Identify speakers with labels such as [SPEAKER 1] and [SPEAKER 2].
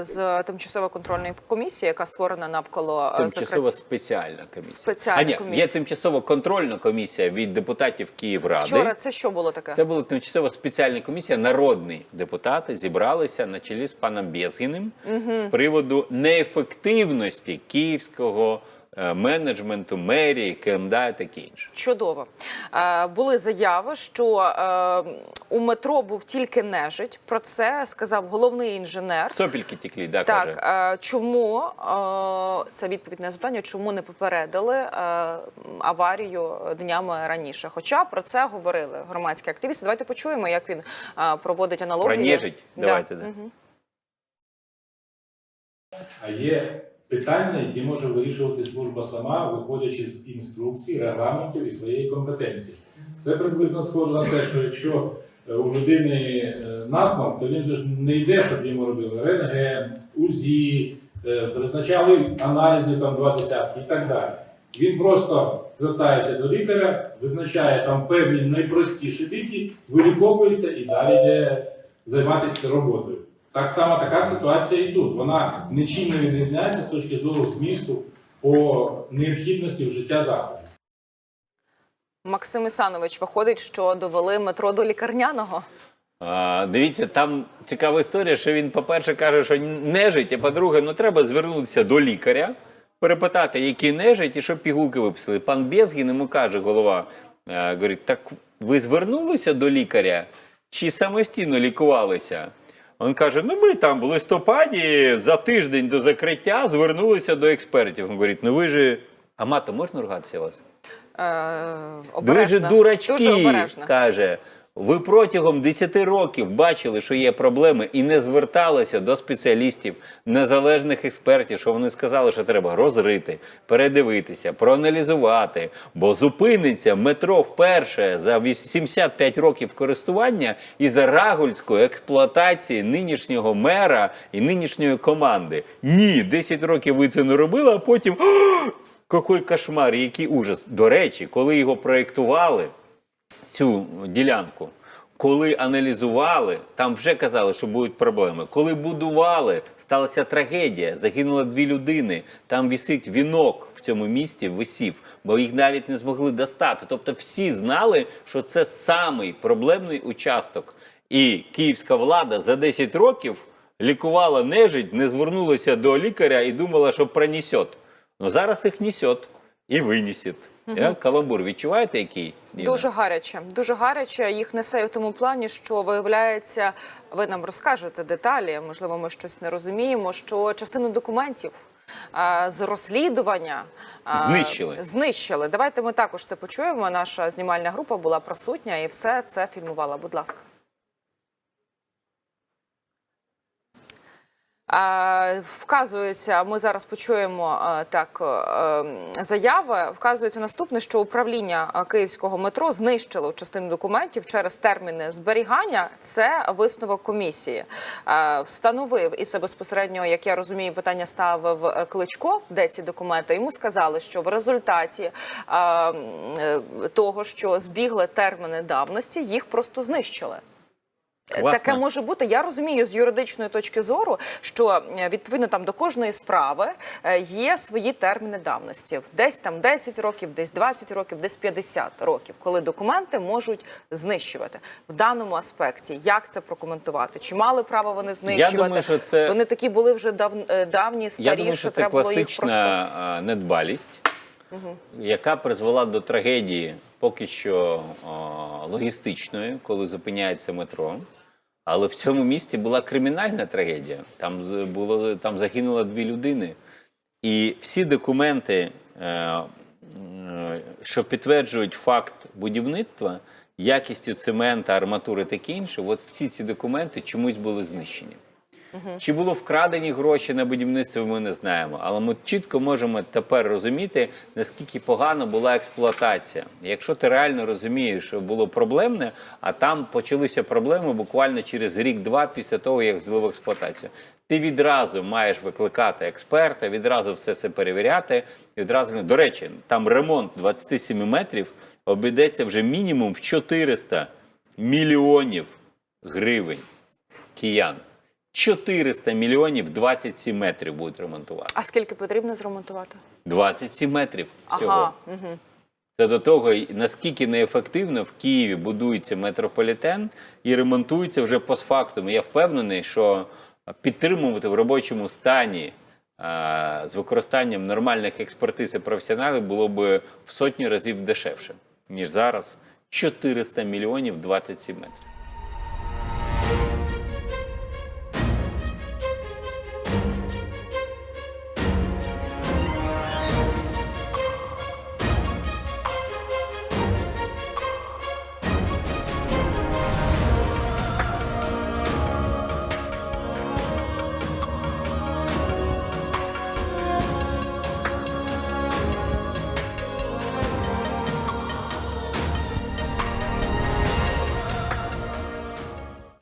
[SPEAKER 1] з тимчасової контрольної комісії, яка створена навколо е,
[SPEAKER 2] Тимчасова
[SPEAKER 1] закриття.
[SPEAKER 2] спеціальна комісія.
[SPEAKER 1] Спеціальна
[SPEAKER 2] а, ні,
[SPEAKER 1] комісія.
[SPEAKER 2] Є тимчасова контрольна комісія від депутатів Київради.
[SPEAKER 1] Вчора це що було таке?
[SPEAKER 2] Це була тимчасова спеціальна комісія. Народні депутати зібралися на чолі з паном Безгіним з приводу неефективності київського е, менеджменту, мерії, КМДА і таке інше.
[SPEAKER 1] Чудово. Е, були заяви, що е, у метро був тільки нежить. Про це сказав головний інженер.
[SPEAKER 2] Сопільки тікли, да,
[SPEAKER 1] Так,
[SPEAKER 2] каже.
[SPEAKER 1] е, чому це відповідь на запитання, чому не попередили аварію днями раніше? Хоча про це говорили громадські активісти. Давайте почуємо, як він проводить аналогію.
[SPEAKER 2] Про нежить? Давайте, да.
[SPEAKER 1] Мгм.
[SPEAKER 3] А є питання, які може вирішувати служба сама, виходячи з інструкцій, регламентів і своєї компетенції. Це приблизно схоже на те, що якщо е, у людини е, насморк, то він же ж не йде, щоб йому робили рентген, УЗІ, е, призначали аналізи там два десятки і так далі. Він просто звертається до лікаря, визначає там певні найпростіші ліки, виліковується і далі йде займатися роботою. Так само така ситуація і тут. Вона нічим не відрізняється з точки зору змісту по необхідності вжиття заходів.
[SPEAKER 1] Максим Ісанович виходить, що довели метро до лікарняного.
[SPEAKER 2] А, дивіться, там цікава історія, що він, по-перше, каже, що нежить, а по-друге, ну треба звернутися до лікаря, перепитати, які нежить, і щоб пігулки виписали. Пан Безгін йому каже, голова, е, говорить, так ви звернулися до лікаря чи самостійно лікувалися? Він каже: ну ми там в листопаді за тиждень до закриття звернулися до експертів. Він говорить, ну ви ж. А мато можна ругатися вас?
[SPEAKER 1] Е,
[SPEAKER 2] Ви ж дурачки,
[SPEAKER 1] Дуже обережно.
[SPEAKER 2] каже. Ви протягом 10 років бачили, що є проблеми, і не зверталися до спеціалістів, незалежних експертів, що вони сказали, що треба розрити, передивитися, проаналізувати, бо зупиниться метро вперше за 85 років користування із-за рагульської експлуатації нинішнього мера і нинішньої команди. Ні, 10 років ви це не робили, а потім. Какой кошмар, який ужас. До речі, коли його проєктували, цю ділянку, коли аналізували, там вже казали, що будуть проблеми. Коли будували, сталася трагедія. Загинуло дві людини. Там висить вінок в цьому місті, висів, бо їх навіть не змогли достати. Тобто всі знали, що це самий проблемний участок. І київська влада за 10 років лікувала нежить, не звернулася до лікаря і думала, що пронесет. Ну зараз їх несет і винесет. Угу. Каламбур відчуваєте який?
[SPEAKER 1] Дуже гаряче, дуже гаряче. Їх несе в тому плані, що виявляється, ви нам розкажете деталі. Можливо, ми щось не розуміємо. Що частину документів а, з розслідування а,
[SPEAKER 2] Знищили.
[SPEAKER 1] Знищили. Давайте ми також це почуємо. Наша знімальна група була присутня і все це фільмувала. Будь ласка. Вказується, ми зараз почуємо е, так е, заяви. Вказується наступне, що управління е, київського метро знищило частину документів через терміни зберігання. Це висновок комісії. Встановив і це безпосередньо, як я розумію, питання ставив кличко, де ці документи. Йому сказали, що в результаті е, е, того, що збігли терміни давності, їх просто знищили.
[SPEAKER 2] Класно.
[SPEAKER 1] Таке може бути. Я розумію з юридичної точки зору, що е, відповідно там до кожної справи е, є свої терміни давності. Десь там 10 років, десь 20 років, десь 50 років, коли документи можуть знищувати в даному аспекті. Як це прокоментувати? Чи мали право вони знищувати?
[SPEAKER 2] думаю, що це-
[SPEAKER 1] Вони такі були вже дав... е, давні, старі,
[SPEAKER 2] Я думаю,
[SPEAKER 1] що
[SPEAKER 2] що це
[SPEAKER 1] треба було їх просто.
[SPEAKER 2] класична недбалість, яка призвела до трагедії поки що а, логістичної, коли зупиняється метро. Але в цьому місті була кримінальна трагедія. Там було там загинуло дві людини. І всі документи, е, що підтверджують факт будівництва, якістю цемента, арматури таке інше, от всі ці документи чомусь були знищені. Чи було вкрадені гроші на будівництво, ми не знаємо. Але ми чітко можемо тепер розуміти, наскільки погано була експлуатація. Якщо ти реально розумієш, що було проблемне, а там почалися проблеми буквально через рік-два після того, як взяли в експлуатацію. Ти відразу маєш викликати експерта, відразу все це перевіряти. Відразу до речі, там ремонт 27 метрів обійдеться вже мінімум в 400 мільйонів гривень киян. 400 мільйонів 27 метрів будуть ремонтувати.
[SPEAKER 1] А скільки потрібно зремонтувати?
[SPEAKER 2] 27 метрів всього.
[SPEAKER 1] Ага, угу.
[SPEAKER 2] Це до того, наскільки неефективно в Києві будується метрополітен і ремонтується вже постфактум. Я впевнений, що підтримувати в робочому стані а, з використанням нормальних експертиз і професіоналів було б в сотні разів дешевше, ніж зараз 400 мільйонів 27 метрів.